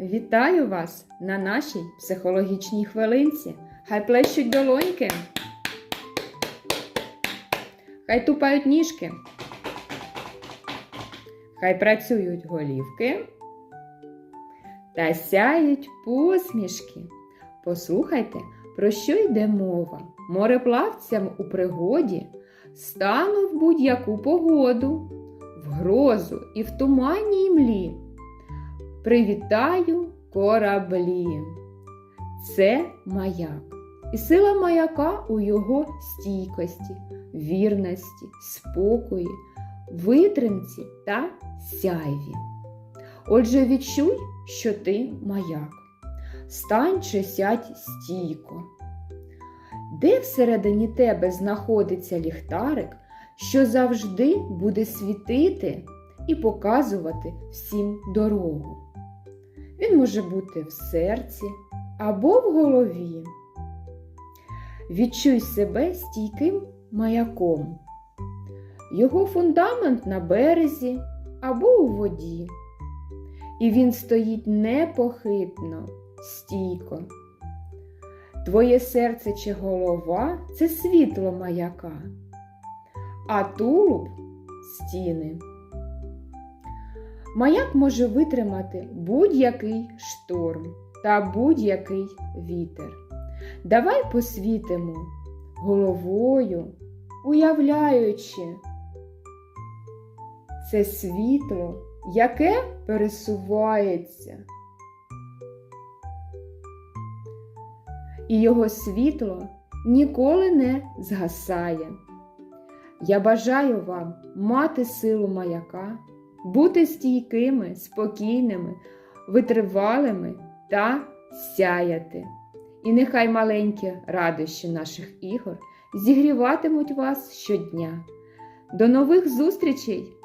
Вітаю вас на нашій психологічній хвилинці. Хай плещуть долоньки. Хай тупають ніжки. Хай працюють голівки. Та сяють посмішки. Послухайте, про що йде мова. Мореплавцям у пригоді стану в будь-яку погоду, в грозу і в туманній млі. Привітаю кораблі. Це маяк. І сила маяка у його стійкості, вірності, спокої, витримці та сяйві. Отже, відчуй, що ти маяк. Стань чи сядь стійко. Де всередині тебе знаходиться ліхтарик, що завжди буде світити і показувати всім дорогу? Він може бути в серці або в голові. Відчуй себе стійким маяком. Його фундамент на березі або у воді. І він стоїть непохитно, стійко. Твоє серце чи голова це світло маяка, а тулуб стіни. Маяк може витримати будь-який шторм та будь-який вітер. Давай посвітимо головою, уявляючи це світло, яке пересувається. І його світло ніколи не згасає. Я бажаю вам мати силу маяка, бути стійкими, спокійними, витривалими та сяяти. І нехай маленькі радощі наших ігор зігріватимуть вас щодня. До нових зустрічей,